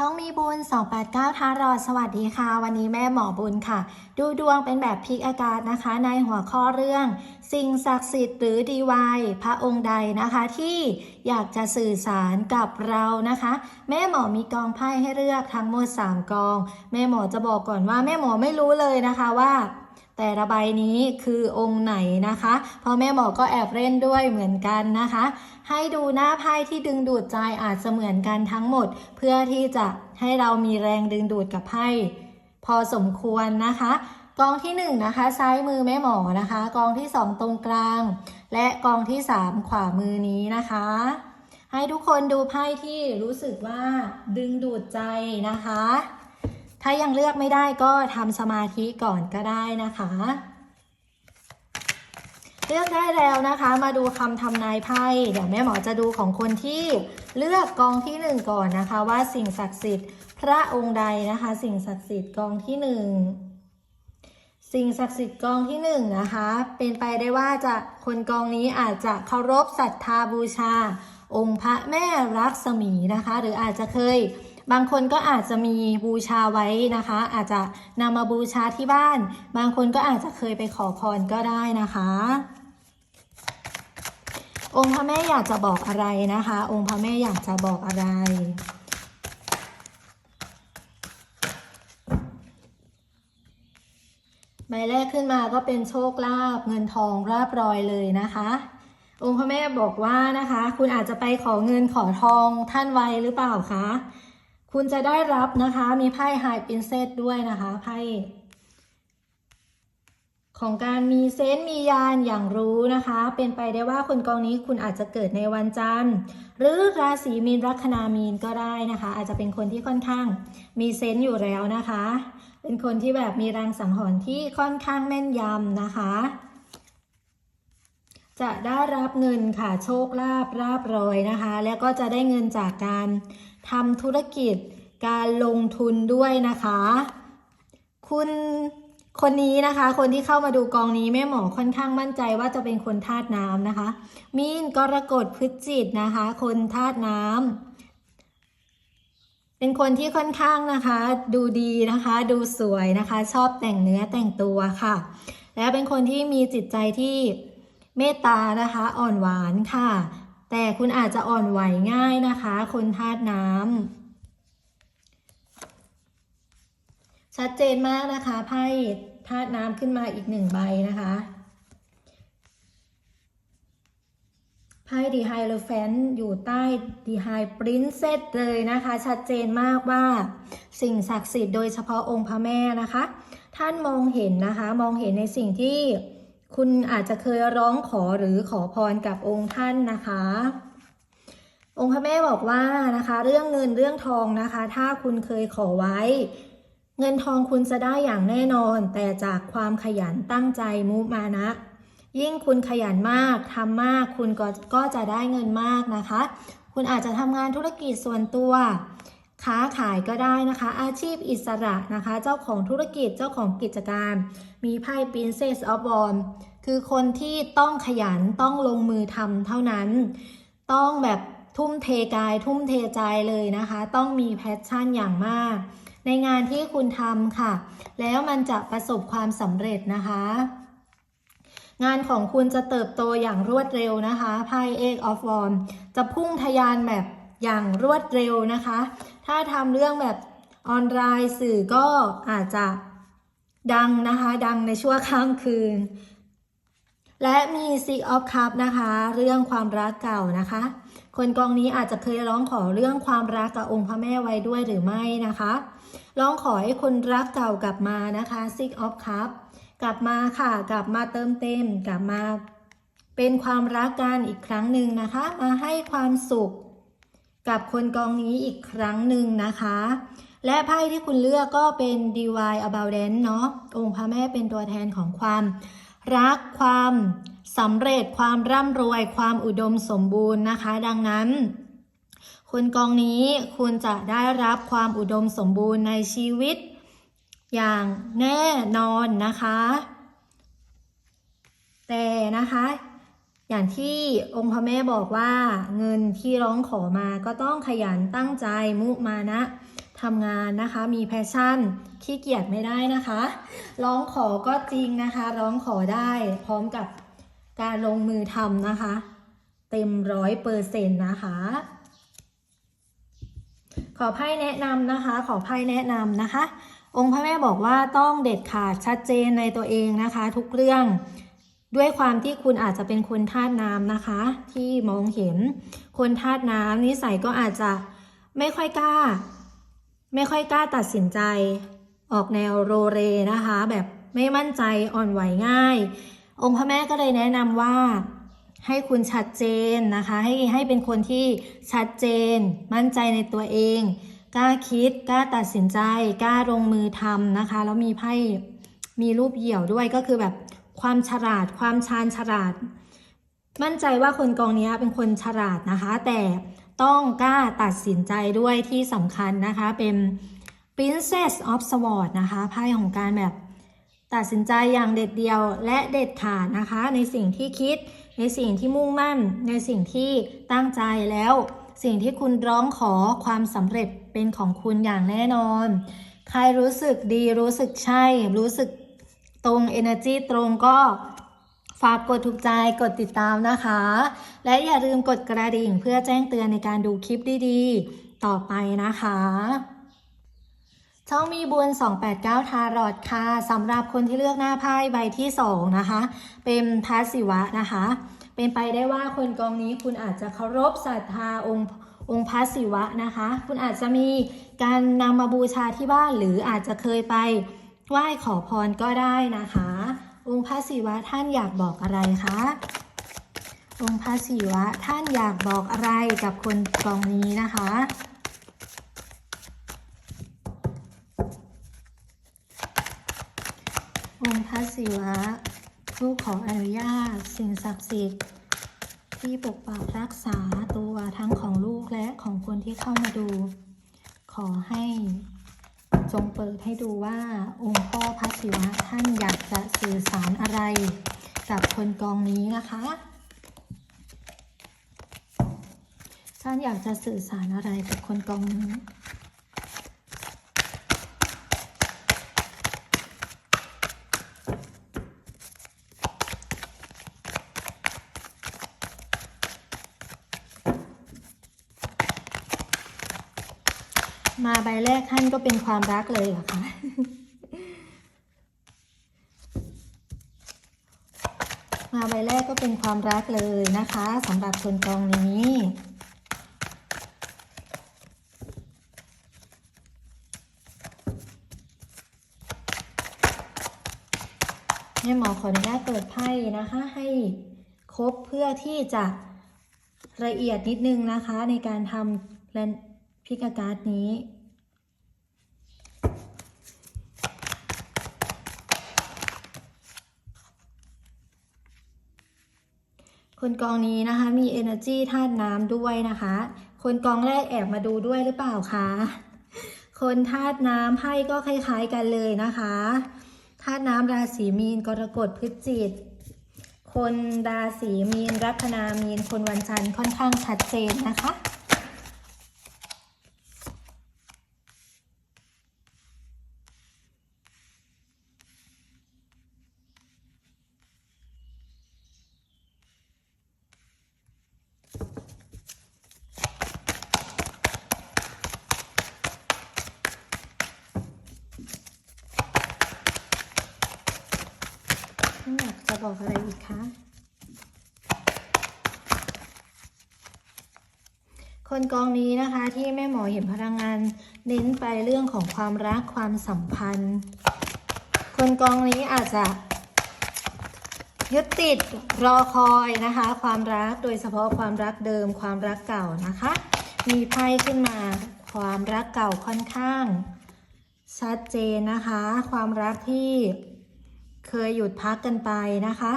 ช่องมีบุญ 289 ทารอด สวัสดีค่ะ วันนี้แม่หมอบุญค่ะ ดูดวงเป็นแบบพลิกอากาศนะคะ ในหัวข้อเรื่อง สิ่งศักดิ์สิทธิ์หรือดีวายพระองค์ใดนะคะ ที่อยากจะสื่อสารกับเรานะคะ แม่หมอมีกองไพ่ให้เลือกทั้งหมด 3 กอง แม่หมอจะบอกก่อนว่าแม่หมอไม่รู้เลยนะคะว่า แต่ละใบนี้คือองค์ไหนนะคะเพราะแม่หมอก็แอบเล่นด้วยเหมือนกันนะคะ ให้ดูหน้าไพ่ที่ดึงดูดใจอาจจะเหมือนกันทั้งหมด เพื่อที่จะให้เรามีแรงดึงดูดกับไพ่พอสมควรนะคะกองที่1นงนะคะซ้ายมือแม่หมอนะคะกองที่ 2 ตรงกลาง และกองที่ 3 ขวามือนี้นะคะ ให้ทุกคนดูไพ่ที่รู้สึกว่าดึงดูดใจนะคะ ถ้ายังเลือกไม่ได้ก็ทำสมาธิก่อนก็ได้นะคะ เลือกได้แล้วนะคะ มาดูคำทำนายไพ่เดี๋ยวแม่หมอจะดูของคนที่เลือกกองที่หนึ่งก่อนนะคะ ว่าสิ่งศักดิ์สิทธิ์พระองค์ใดนะคะ สิ่งศักดิ์สิทธิ์กองที่หนึ่งสิ่งศักดิ์สิทธิ์กองที่หนึ่งนะคะ เป็นไปได้ว่าจะคนกองนี้อาจจะเคารพศรัทธาบูชา องค์พระแม่รักษมีนะคะ หรืออาจจะเคย บางคนก็อาจจะมีบูชาไว้นะคะ อาจจะนำมาบูชาที่บ้าน บางคนก็อาจจะเคยไปขอพรก็ได้นะคะ องค์พระแม่อยากจะบอกอะไรนะคะ องค์พระแม่อยากจะบอกอะไรใบแรกขึ้นมาก็เป็นโชคลาภเงินทองราบรอยเลยนะคะ องค์พระแม่บอกว่านะคะ คุณอาจจะไปขอเงินขอทองท่านไวหรือเปล่าคะ คุณจะได้รับนะคะ มีไพ่ไฮปินเซตด้วยนะคะไพ่ของการมีเซนต์มียานอย่างรู้นะคะ เป็นไปได้ว่าคนกองนี้คุณอาจจะเกิดในวันจันทร์ หรือราศีมีนลัคนามีนก็ได้นะคะ อาจจะเป็นคนที่ค่อนข้างมีเซนต์อยู่แล้วนะคะ เป็นคนที่แบบมีแรงสังหรณ์ที่ค่อนข้างแม่นยำนะคะ จะได้รับเงินค่ะโชคลาภราบรอยนะคะ แล้วก็จะได้เงินจากการ ทำธุรกิจการลงทุนด้วยนะคะ คุณคนนี้นะคะ คนที่เข้ามาดูกองนี้แม่หมอค่อนข้างมั่นใจว่าจะเป็นคนธาตุน้ำนะคะ มีนกรกฎพฤศจิตนะคะ คนธาตุน้ำเป็นคนที่ค่อนข้างนะคะ ดูดีนะคะ ดูสวยนะคะ ชอบแต่งเนื้อแต่งตัวค่ะ และเป็นคนที่มีจิตใจที่เมตตานะคะ อ่อนหวานค่ะ แต่คุณอาจจะอ่อนไหวง่ายนะคะ คนธาตุน้ำชัดเจนมากนะคะไพ่ธาตุน้ำขึ้นมาอีกหนึ่งใบนะคะไพ่ดีไฮโลแฟนอยู่ใต้ดีไฮปรินเซสเลยนะคะ ชัดเจนมากว่า สิ่งศักดิ์สิทธิ์โดยเฉพาะองค์พระแม่นะคะ ท่านมองเห็นนะคะ มองเห็นในสิ่งที่ คุณอาจจะเคยร้องขอหรือขอพรกับองค์ท่านนะคะ องค์พระแม่บอกว่านะคะ เรื่องเงินเรื่องทองนะคะ ถ้าคุณเคยขอไว้ เงินทองคุณจะได้อย่างแน่นอน แต่จากความขยันตั้งใจมุมานะ ยิ่งคุณขยันมากทำมากคุณก็ก็จะได้เงินมากนะคะ คุณอาจจะทำงานธุรกิจส่วนตัว ค้าขายก็ได้นะคะ อาชีพอิสระนะคะ เจ้าของธุรกิจเจ้าของกิจการ มีไพ่ Princess of Wands คือคนที่ต้องขยันต้องลงมือทำเท่านั้น ต้องแบบทุ่มเทกาย ทุ่มเทใจเลยนะคะ ต้องมีแพชชั่นอย่างมาก ในงานที่คุณทำค่ะ แล้วมันจะประสบความสำเร็จนะคะ งานของคุณจะเติบโตอย่างรวดเร็วนะคะไพ่เอกออฟวอมจะพุ่งทะยานแบบอย่างรวดเร็วนะคะ ถ้าทำเรื่องแบบออนไลน์สื่อก็อาจจะดังนะคะ ดังในชั่วข้ามคืน และมี Six of Cup นะคะ เรื่องความรักเก่านะคะ คนกองนี้อาจจะเคยร้องขอเรื่องความรักกับองค์พระแม่ไว้ด้วยหรือไม่นะคะ ร้องขอให้คนรักเก่ากลับมานะคะ Six of Cup กลับมาค่ะ กลับมาเติมเต็ม กลับมาเป็นความรักกันอีกครั้งหนึ่งนะคะ มาให้ความสุข กับคนกองนี้อีกครั้งหนึ่งนะคะ และไพ่ที่คุณเลือกก็เป็น Divine Abundance เนาะองค์พระแม่เป็นตัวแทนของความ รักความสำเร็จความร่ำรวยความอุดมสมบูรณ์นะคะ ดังนั้นคนกองนี้คุณจะได้รับความอุดมสมบูรณ์ในชีวิต อย่างแน่นอนนะคะ แต่นะคะ อย่างที่องค์พระแม่บอกว่าเงินที่ร้องขอมาก็ต้องขยันตั้งใจมุมานะทำงานนะคะมีแพชชั่นขี้เกียจไม่ได้นะคะ ร้องขอก็จริงนะคะ ร้องขอได้พร้อมกับการลงมือทำนะคะ เต็มร้อยเปอร์เซ็นต์นะคะ ขอไพ่แนะนำนะคะ ขอไพ่แนะนำนะคะ องค์พระแม่บอกว่าต้องเด็ดขาดชัดเจนในตัวเองนะคะ ทุกเรื่อง ด้วยความที่คุณอาจจะเป็นคนธาตุน้ำนะคะ ที่มองเห็น คนธาตุน้ำนิสัยก็อาจจะไม่ค่อยกล้า ไม่ค่อยกล้าตัดสินใจ ออกแนวโรเรนะคะ แบบไม่มั่นใจอ่อนไหวง่าย องค์พระแม่ก็เลยแนะนำว่าให้คุณชัดเจนนะคะ ให้ให้เป็นคนที่ชัดเจน มั่นใจในตัวเอง กล้าคิดกล้าตัดสินใจ กล้าลงมือทำนะคะ แล้วมีไพ่มีรูปเหี่ยวด้วยก็คือแบบ ความฉลาด ความชาญฉลาด มั่นใจว่าคนกองนี้เป็นคนฉลาดนะคะ แต่ต้องกล้าตัดสินใจด้วยที่สำคัญนะคะเป็น Princess of Swords นะคะไพ่ของการแบบตัดสินใจอย่างเด็ดเดียวและเด็ดขาดนะคะ ในสิ่งที่คิดในสิ่งที่มุ่งมั่น ในสิ่งที่ตั้งใจแล้ว สิ่งที่คุณร้องขอความสำเร็จเป็นของคุณอย่างแน่นอน ใครรู้สึกดีรู้สึกใช่ รู้สึก ตรง energy ตรงก็ฝากกดถูกใจกดติดตามนะคะ และอย่าลืมกดกระดิ่งเพื่อแจ้งเตือนในการดูคลิปดีๆ ต่อไปนะคะช่องมีบุญ289 ทารอดค่ะสำหรับคนที่เลือกหน้าไพ่ใบที่ 2 นะคะ เป็นทัศิวะนะคะ เป็นไปได้ว่าคนกองนี้คุณอาจจะเคารพศรัทธาองค์องค์พระศิวะนะคะ คุณอาจจะมีการนำมาบูชาที่บ้านหรืออาจจะเคยไป ไหว้ขอพรก็ได้นะคะ องค์พระศิวะท่านอยากบอกอะไรคะ องค์พระศิวะท่านอยากบอกอะไรกับคนกองนี้นะคะ องค์พระศิวะลูกขออนุญาตสิ่งศักดิ์สิทธิ์ที่ปกปักรักษาตัวทั้งของลูกและของคนที่เข้ามาดู ขอให้ จงเปิดให้ดูว่าองค์พ่อพระศิวะท่านอยากจะสื่อสารอะไร กับคนกองนี้นะคะ ท่านอยากจะสื่อสารอะไรกับคนกองนี้ ใบแรกท่านก็เป็นความรักเลยเหรอคะมาใบแรกก็เป็นความรักเลยนะคะสำหรับคนกองนี้แม่หมอขออนุญาตเปิดไพ่นะคะให้ครบเพื่อที่จะละเอียดนิดนึงนะคะในการทำและพิกาการ์ดนี้ คนกองนี้นะคะมี energy ธาตุน้ำด้วยนะคะ คนกองแรกแอบมาดูด้วยหรือเปล่าคะ คนธาตุน้ำไพ่ก็คล้ายๆกันเลยนะคะ ธาตุน้ำราศีมีนกรกฎพฤศจิตคนราศีมีน ลัคนามีน คนวันจันทร์ค่อนข้างชัดเจนนะคะ บอกอะไรอีกคะ คนกองนี้นะคะที่แม่หมอเห็นพลังงาน เน้นไปเรื่องของความรักความสัมพันธ์ คนกองนี้อาจจะยึดติดรอคอยนะคะ ความรักโดยเฉพาะความรักเดิม ความรักเก่านะคะ มีไพ่ขึ้นมา ความรักเก่าค่อนข้าง ชัดเจนนะคะ ความรักที่ ยหยุดพักกันไปนะคะ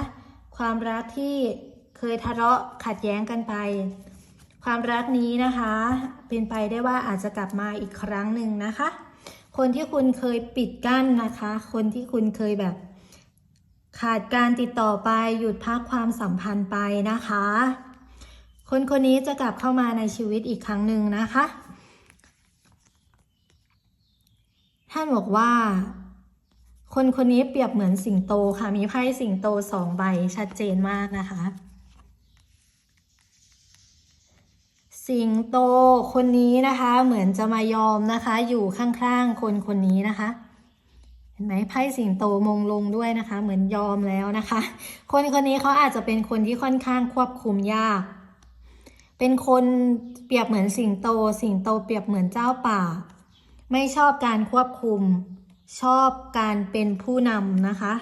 ความรักที่เคยทะเลาะขัดแย้งกันไป ความรักนี้นะคะ เป็นไปได้ว่าอาจจะกลับมาอีกครั้งหนึ่งนะคะ คนที่คุณเคยปิดกั้นนะคะ คนที่คุณเคยแบบ ขาดการติดต่อไปหยุดพักความสัมพันธ์ไปนะคะ คนคนนี้จะกลับเข้ามาในชีวิตอีกครั้งหนึ่งนะคะ ท่านบอกว่า คนคนนี้เปรียบเหมือนสิงโตค่ะ มีไพ่สิงโตสองใบชัดเจนมากนะคะ สิงโตคนนี้นะคะ เหมือนจะมายอมนะคะ อยู่ข้างๆคนคนนี้นะคะ เห็นไหมไพ่สิงโตมงลงด้วยนะคะ เหมือนยอมแล้วนะคะ คนคนนี้เขาอาจจะเป็นคนที่ค่อนข้างควบคุมยาก เป็นคนเปรียบเหมือนสิงโต สิงโตเปรียบเหมือนเจ้าป่า ไม่ชอบการควบคุม ชอบการเป็นผู้นำนะคะ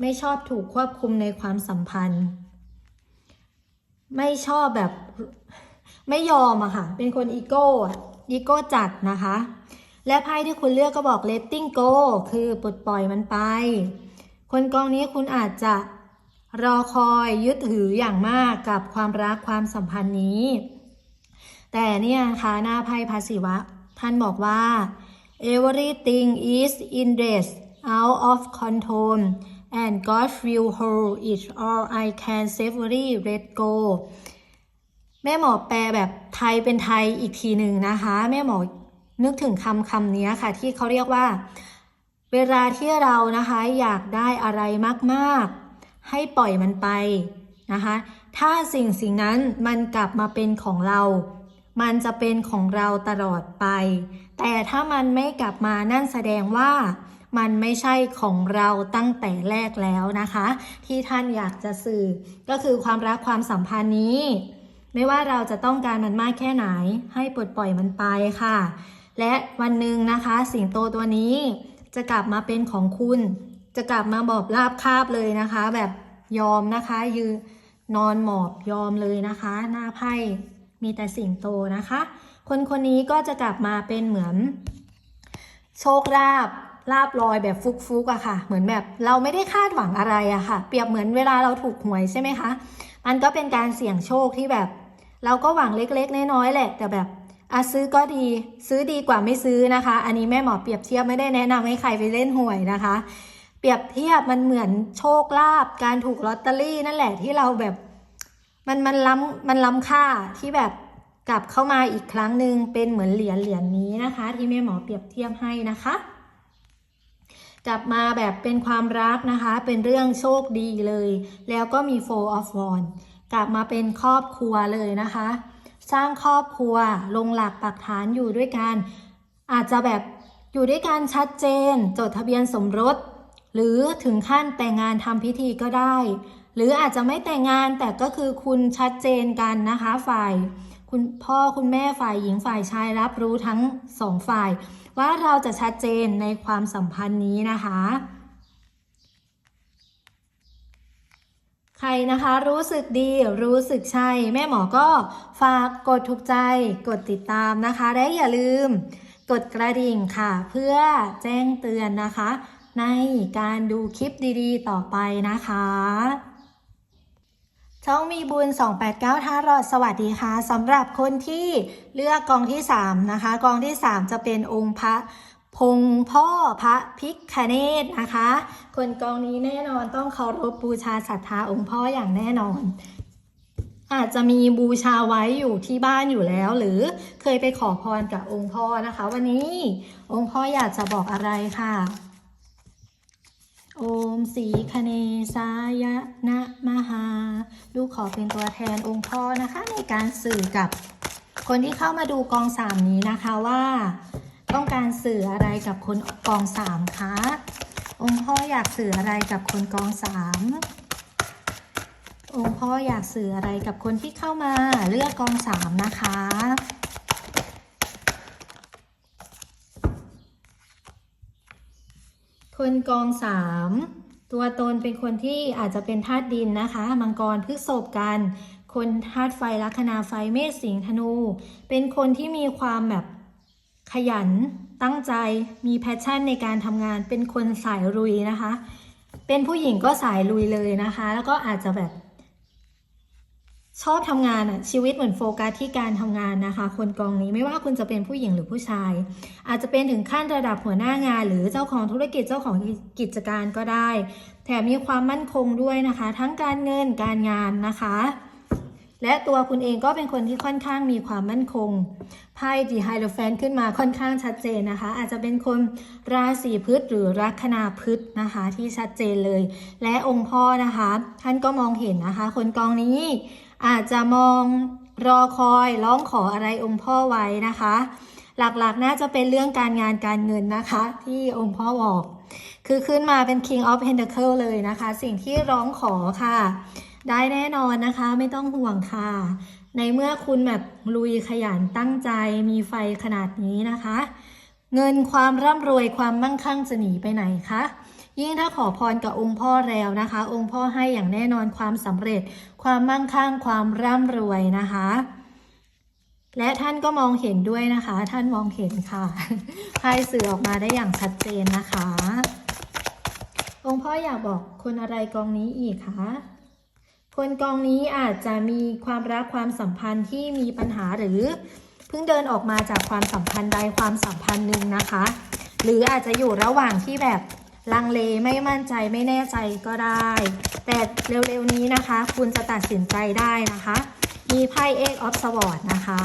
ไม่ชอบถูกควบคุมในความสัมพันธ์ ไม่ชอบแบบไม่ยอมอะค่ะ เป็นคนอีโก้อีโก้จัดนะคะ และไพ่ที่คุณเลือกก็บอก letting go คือปลดปล่อยมันไป คนกองนี้คุณอาจจะรอคอยยึดถืออย่างมากกับความรักความสัมพันธ์นี้ แต่เนี่ยค่ะหน้าไพ่พาสิวะ ท่านบอกว่า everything is in this out of control and God will hold it all I can safely let go แม่หมอแปลแบบไทยเป็นไทยอีกทีหนึ่งนะคะ แม่หมอนึกถึงคำคำนี้ค่ะ ที่เขาเรียกว่า เวลาที่เรานะคะอยากได้อะไรมากๆ ให้ปล่อยมันไปนะคะ ถ้าสิ่งสิ่งนั้นมันกลับมาเป็นของเรา มันจะเป็นของเราตลอดไป แต่ถ้ามันไม่กลับมานั่นแสดงว่ามันไม่ใช่ของเราตั้งแต่แรกแล้วนะคะ ที่ท่านอยากจะสื่อ ก็คือความรักความสัมพันธ์นี้ ไม่ว่าเราจะต้องการมันมากแค่ไหน ให้ปลดปล่อยมันไปค่ะ และวันหนึ่งนะคะ สิงโตตัวนี้จะกลับมาเป็นของคุณ จะกลับมาบอบราบคาบเลยนะคะ แบบยอมนะคะ ยืนนอนหมอบยอมเลยนะคะ หน้าไพ่มีแต่สิงโตนะคะ คนคนนี้ก็จะกลับมาเป็นเหมือน โชคลาภลาบลอยแบบฟุกๆอะค่ะ เหมือนแบบเราไม่ได้คาดหวังอะไรอะค่ะ เปรียบเหมือนเวลาเราถูกหวยใช่ไหมคะ มันก็เป็นการเสี่ยงโชคที่แบบ เราก็หวังเล็กๆน้อยๆแหละ แต่แบบอะซื้อก็ดี ซื้อดีกว่าไม่ซื้อนะคะ อันนี้แม่หมอเปรียบเทียบไม่ได้แนะนำให้ใครไปเล่นหวยนะคะ เปรียบเทียบมันเหมือนโชคลาภการถูกลอตเตอรี่นั่นแหละที่เราแบบ มันมันล้ำมันล้ำค่าที่แบบ กลับเข้ามาอีกครั้งหนึ่งเป็นเหมือนเหรียญเหรียญนี้นะคะ ที่แม่หมอเปรียบเทียบให้นะคะ กลับมาแบบเป็นความรักนะคะ เป็นเรื่องโชคดีเลย แล้วก็มี four of wands กลับมาเป็นครอบครัวเลยนะคะ สร้างครอบครัวลงหลักปักฐานอยู่ด้วยกัน อาจจะแบบอยู่ด้วยกันชัดเจน จดทะเบียนสมรส หรือถึงขั้นแต่งงานทำพิธีก็ได้ หรืออาจจะไม่แต่งงานแต่ก็คือคุณชัดเจนกันนะคะฝ่าย คุณพ่อคุณแม่ฝ่ายหญิงฝ่ายชายรับรู้ทั้งสองฝ่าย ว่าเราจะชัดเจนในความสัมพันธ์นี้นะคะ ใครนะคะรู้สึกดีรู้สึกใช่ แม่หมอก็ฝากกดถูกใจ กดติดตามนะคะ และอย่าลืมกดกระดิ่งค่ะ เพื่อแจ้งเตือนนะคะ ในการดูคลิปดีๆ ต่อไปนะคะ ช่องมีบุญ 289ท่ารอดสวัสดีค่ะสำหรับคนที่เลือกกองที่ 3 นะคะ กองที่ 3 จะเป็นองค์พระพงพ่อพระพิคเนตนะคะ คนกองนี้แน่นอนต้องเคารพบูชาศรัทธาองค์พ่ออย่างแน่นอน อาจจะมีบูชาไว้อยู่ที่บ้านอยู่แล้ว หรือเคยไปขอพรกับองค์พ่อนะคะ วันนี้องค์พ่ออยากจะบอกอะไรค่ะ โอมสีคเนสายะนะมหา ลูกขอเป็นตัวแทนองค์พ่อนะคะ ในการสื่อกับคนที่เข้ามาดูกองสามนี้นะคะว่าต้องการสื่ออะไรกับคนกองสามคะ องค์พ่ออยากสื่ออะไรกับคนกองสามองค์พ่ออยากสื่ออะไรกับคนที่เข้ามาเลือกกองสามนะคะ คนกองสามตัวตนเป็นคนที่อาจจะเป็นธาตุดินนะคะ มังกรพฤษภกัน คนธาตุไฟลัคนาไฟเมษสิงธนู เป็นคนที่มีความแบบขยันตั้งใจมีแพชชั่นในการทำงานเป็นคนสายลุยนะคะ เป็นผู้หญิงก็สายลุยเลยนะคะ แล้วก็อาจจะแบบ ชอบทำงานอะชีวิตเหมือนโฟกัสที่การทำงานนะคะ คนกองนี้ไม่ว่าคุณจะเป็นผู้หญิงหรือผู้ชาย อาจจะเป็นถึงขั้นระดับหัวหน้างาน หรือเจ้าของธุรกิจเจ้าของกิจการก็ได้ แถมมีความมั่นคงด้วยนะคะ ทั้งการเงินการงานนะคะ และตัวคุณเองก็เป็นคนที่ค่อนข้างมีความมั่นคงไพ่ดีไฮโลแฟนขึ้นมาค่อนข้างชัดเจนนะคะ อาจจะเป็นคนราศีพฤษหรือลัคนาพฤษนะคะ ที่ชัดเจนเลย และองค์พ่อนะคะ ท่านก็มองเห็นนะคะ คนกองนี้ อาจจะมองรอคอยร้องขออะไรองค์พ่อไว้นะคะ หลักๆน่าจะเป็นเรื่องการงานการเงินนะคะ ที่องค์พ่อบอก คือขึ้นมาเป็น King of Pentacle เลยนะคะ สิ่งที่ร้องขอค่ะ ได้แน่นอนนะคะไม่ต้องห่วงค่ะ ในเมื่อคุณแบบลุยขยันตั้งใจมีไฟขนาดนี้นะคะ เงินความร่ำรวยความมั่งคั่งจะหนีไปไหนคะ ยิ่งถ้าขอพรกับองค์พ่อแล้วนะคะ องค์พ่อให้อย่างแน่นอนความสำเร็จ ความมั่งคั่ง ความร่ำรวยนะคะ และท่านก็มองเห็นด้วยนะคะ ท่านมองเห็นค่ะไพ่สื่อออกมาได้อย่างชัดเจนนะคะ องค์พ่ออยากบอกคนอะไรกองนี้อีกคะคนกองนี้อาจจะมีความรักความสัมพันธ์ที่มีปัญหาหรือเพิ่งเดินออกมาจากความสัมพันธ์ใดความสัมพันธ์หนึ่งนะคะ หรืออาจจะอยู่ระหว่างที่แบบ ลังเลไม่มั่นใจไม่แน่ใจก็ได้ แต่เร็วๆนี้นะคะ คุณจะตัดสินใจได้นะคะ มีไพ่เอกออฟสวอร์ดนะคะ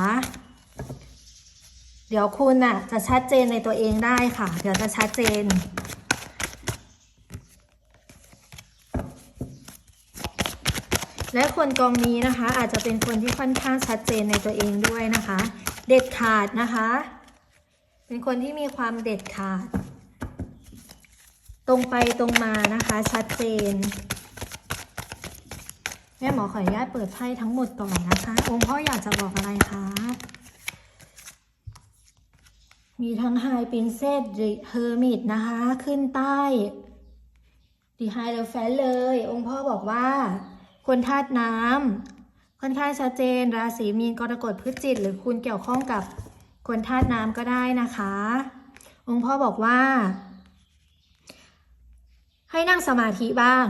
เดี๋ยวคุณน่ะจะชัดเจนในตัวเองได้ค่ะ เดี๋ยวจะชัดเจน และคนกองนี้นะคะ อาจจะเป็นคนที่ค่อนข้างชัดเจนในตัวเองด้วยนะคะ เด็ดขาดนะคะ เป็นคนที่มีความเด็ดขาด ตรงไปตรงมานะคะชัดเจน แม่หมอขออนุญาตเปิดไพ่ทั้งหมดก่อนนะคะ องค์พ่ออยากจะบอกอะไรคะ มีทั้งไฮปินเซตเฮอร์มิตนะคะ ขึ้นใต้ดีไฮเลแฟนเลย องค์พ่อบอกว่า คนธาตุน้ำค่อนข้างชัดเจน ราศีมีนกรกฎพฤศจิต หรือคุณเกี่ยวข้องกับคนธาตุน้ำก็ได้นะคะ องค์พ่อบอกว่า ให้นั่งสมาธิบ้าง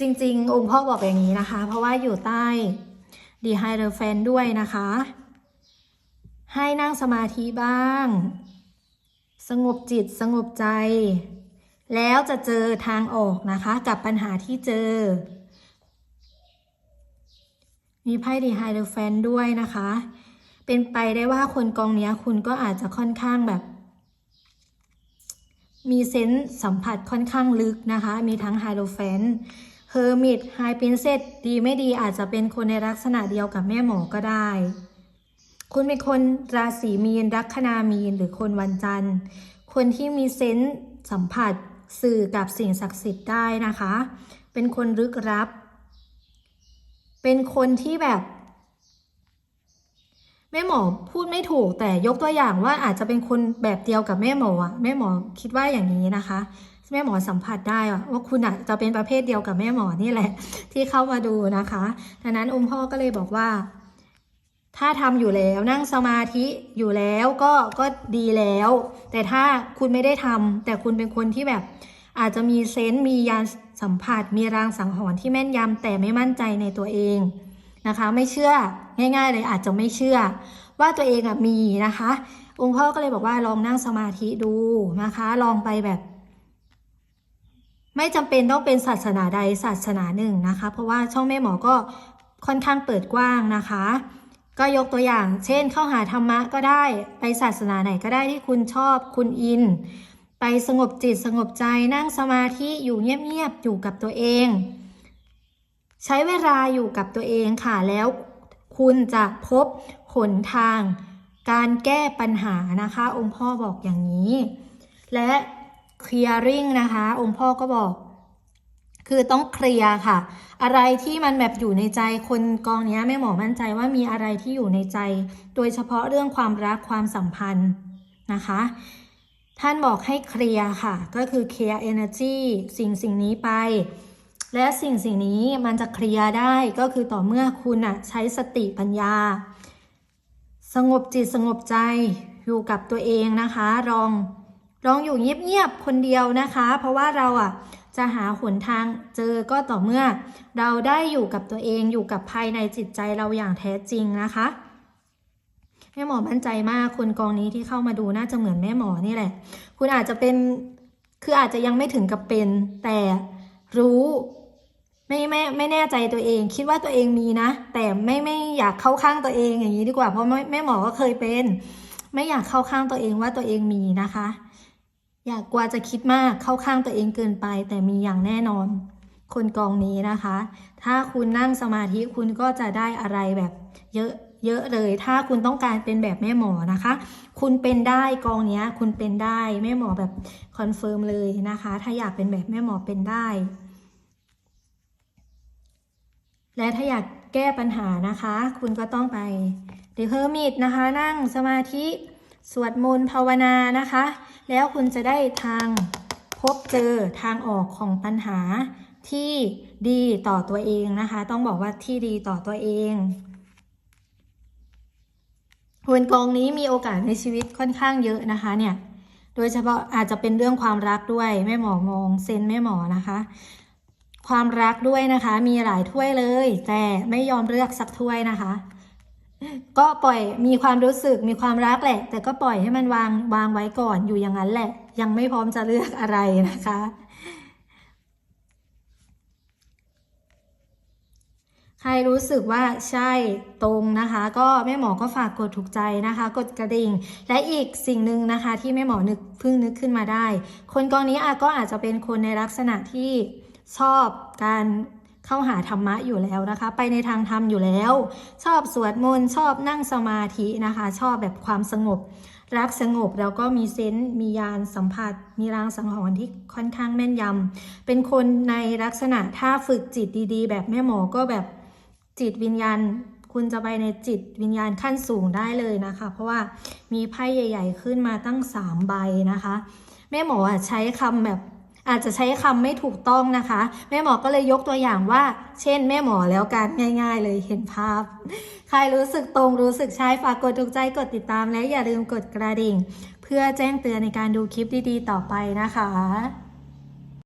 จริงๆ องค์พ่อบอกอย่างนี้นะคะ เพราะว่าอยู่ใต้ดีไฮเดอร์แฟนด้วยนะคะ ให้นั่งสมาธิบ้าง สงบจิตสงบใจ แล้วจะเจอทางออกนะคะ กับปัญหาที่เจอ มีไพ่ดีไฮเดอร์แฟนด้วยนะคะ เป็นไปได้ว่าคนกองนี้คุณก็อาจจะค่อนข้างแบบ มีเซนส์สัมผัสค่อนข้างลึกนะคะ มีทั้งไฮโ o แฟนเฮอร์มิตไฮปินเซตดีไม่ดีอาจจะเป็นคนในลักษณะเดียวกับแม่หมอก็ได้ คุณเป็นคนราศีมีนลัคนามีนหรือคนวันจันทร์ คนที่มีเซนส์สัมผัสสื่อกับสิ่งศักดิ์สิทธิ์ได้นะคะ เป็นคนลึกลับ เป็นคนที่แบบ แม่หมอพูดไม่ถูกแต่ยกตัวอย่างว่าอาจจะเป็นคนแบบเดียวกับแม่หมออะแม่หมอคิดว่าอย่างนี้นะคะ แม่หมอสัมผัสได้ว่าคุณอะจะเป็นประเภทเดียวกับแม่หมอนี่แหละ ที่เข้ามาดูนะคะดังนั้นองค์พ่อก็เลยบอกว่า ถ้าทำอยู่แล้วนั่งสมาธิอยู่แล้วก็ก็ดีแล้ว แต่ถ้าคุณไม่ได้ทำแต่คุณเป็นคนที่แบบอาจจะมีเซนส์มียานสัมผัส มีรางสังหรณ์ที่แม่นยำแต่ไม่มั่นใจในตัวเอง นะคะ ไม่เชื่อง่าย ๆ เลยอาจจะไม่เชื่อ ว่าตัวเองอะมีนะคะ องค์พ่อก็เลยบอกว่าลองนั่งสมาธิดูนะคะ ลองไปแบบ ไม่จำเป็นต้องเป็นศาสนาใดศาสนาหนึ่งนะคะ เพราะว่าช่องแม่หมอก็ค่อนข้างเปิดกว้างนะคะ ก็ยกตัวอย่าง เช่น เข้าหาธรรมะก็ได้ไปศาสนาไหนก็ได้ที่คุณชอบคุณอิน ไปสงบจิตสงบใจนั่งสมาธิอยู่เงียบๆอยู่กับตัวเอง ใช้เวลาอยู่กับตัวเองค่ะ แล้วคุณจะพบหนทาง การแก้ปัญหานะคะ องค์พ่อบอกอย่างนี้ และ clearing นะคะ องค์พ่อก็บอก คือต้องเคลียร์ค่ะ อะไรที่มันแบบอยู่ในใจคนกองนี้แม่หมอมั่นใจว่ามีอะไรที่อยู่ในใจ โดยเฉพาะเรื่องความรักความสัมพันธ์นะคะท่านบอกให้เคลียร์ค่ะ ก็คือเคลียร์ energy สิ่งสิ่งนี้ไป และสิ่งสิ่งนี้มันจะเคลียร์ได้ก็คือต่อเมื่อคุณอะใช้สติปัญญา สงบจิตสงบใจอยู่กับตัวเองนะคะลองลองอยู่เงียบๆคนเดียวนะคะ เพราะว่าเราอะจะหาหนทางเจอก็ต่อเมื่อ เราได้อยู่กับตัวเองอยู่กับภายในจิตใจเราอย่างแท้จริงนะคะแม่หมอมั่นใจมากคนกองนี้ที่เข้ามาดูน่าจะเหมือนแม่หมอนี่แหละ คุณอาจจะเป็นคืออาจจะยังไม่ถึงกับเป็นแต่รู้ ไม่ไม่ไม่แน่ใจตัวเอง คิดว่าตัวเองมีนะ แต่ไม่ไม่อยากเข้าข้างตัวเองอย่างนี้ดีกว่า เพราะแม่แม่หมอก็เคยเป็น ไม่อยากเข้าข้างตัวเองว่าตัวเองมีนะคะ อยากกลัวจะคิดมากเข้าข้างตัวเองเกินไป แต่มีอย่างแน่นอน คนกองนี้นะคะ ถ้าคุณนั่งสมาธิคุณก็จะได้อะไรแบบเยอะเยอะเลย ถ้าคุณต้องการเป็นแบบแม่หมอนะคะ คุณเป็นได้กองเนี้ย คุณเป็นได้แม่หมอแบบคอนเฟิร์มเลยนะคะ ถ้าอยากเป็นแบบแม่หมอเป็นได้ และถ้าอยากแก้ปัญหานะคะ คุณก็ต้องไปเดเ e อร์มิดนะคะ นั่งสมาธิสวดมนต์ภาวนานะคะ แล้วคุณจะได้ทางพบเจอทางออกของปัญหาที่ดีต่อตัวเองนะคะ ต้องบอกว่าที่ดีต่อตัวเองคนกองนี้มีโอกาสในชีวิตค่อนข้างเยอะนะคะเนี่ย โดยเฉพาะอาจจะเป็นเรื่องความรักด้วยแม่หมอมองเซนแม่หมอนะคะ ความรักด้วยนะคะ มีหลายถ้วยเลย แต่ไม่ยอมเลือกสักถ้วยนะคะ ก็ปล่อยมีความรู้สึกมีความรักแหละ แต่ก็ปล่อยให้มันวางวางไว้ก่อนอยู่อย่างนั้นแหละ ยังไม่พร้อมจะเลือกอะไรนะคะ ใครรู้สึกว่าใช่ตรงนะคะ ก็แม่หมอก็ฝากกดถูกใจนะคะ กดกระดิ่ง และอีกสิ่งหนึ่งนะคะ ที่แม่หมอนึกเพิ่งนึกขึ้นมาได้ คนกองนี้อาจก็อาจจะเป็นคนในลักษณะที่ ชอบการเข้าหาธรรมะอยู่แล้วนะคะ ไปในทางธรรมอยู่แล้ว ชอบสวดมนต์ชอบนั่งสมาธินะคะ ชอบแบบความสงบ รักสงบแล้วก็มีเซนต์มียานสัมผัส มีรางสังหรณ์ที่ค่อนข้างแม่นยำเป็นคนในลักษณะถ้าฝึกจิตดีๆ แบบแม่หมอก็แบบจิตวิญญาณคุณจะไปในจิตวิญญาณขั้นสูงได้เลยนะคะ เพราะว่ามีไพ่ใหญ่ ๆ ขึ้นมาตั้งสามใบนะคะ แม่หมออะใช้คำแบบ อาจจะใช้คำไม่ถูกต้องนะคะ แม่หมอก็เลยยกตัวอย่างว่า เช่น แม่หมอแล้วกันง่าย ๆ เลยเห็นภาพ ใครรู้สึกตรงรู้สึกใช่ฝากกดถูกใจกดติดตามและอย่าลืมกดกระดิ่ง เพื่อแจ้งเตือนในการดูคลิปดีๆ ต่อไปนะคะ